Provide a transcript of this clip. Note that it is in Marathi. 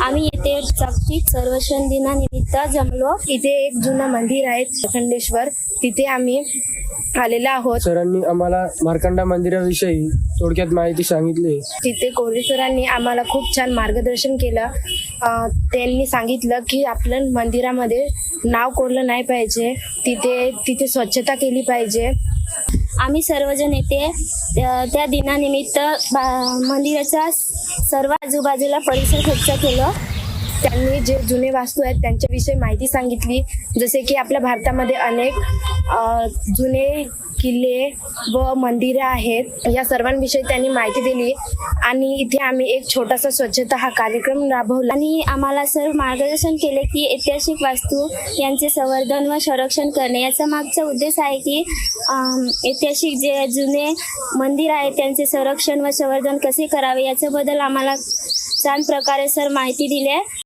आम्ही येथे जागतिक सर्वेक्षण दिनानिमित्त जमलो. इथे एक जुनं मंदिर आहे खंडेश्वर तिथे आम्ही आलेलो आहोत. सरांनी आम्हाला मार्कंडा मंदिराविषयी थोडक्यात माहिती सांगितली. तिथे कोहली सरांनी आम्हाला खूप छान मार्गदर्शन केलं. त्यांनी सांगितलं की आपलं मंदिरामध्ये नाव कोरलं नाही पाहिजे. तिथे तिथे स्वच्छता केली पाहिजे. आम्ही सर्वजण येथे त्या दिनानिमित्त बा- मंदिराच्या सर्व आजूबाजूला परिसर स्वच्छ केलं. त्यांनी जे जुने वास्तू आहेत त्यांच्याविषयी माहिती सांगितली. जसे की आपल्या भारतामध्ये अनेक जुने किल्ले व मंदिरं आहेत. या सर्वांविषयी त्यांनी माहिती दिली आणि इथे आम्ही एक छोटासा स्वच्छता हा कार्यक्रम राबवला. आणि आम्हाला सर्व मार्गदर्शन केले की ऐतिहासिक वास्तू यांचे संवर्धन व संरक्षण करणे याचा मागचा उद्देश आहे की ऐतिहासिक जे जुने मंदिर आहे त्यांचे संरक्षण व संवर्धन कसे करावे याच्याबद्दल आम्हाला छान प्रकारे सर माहिती दिली. आहे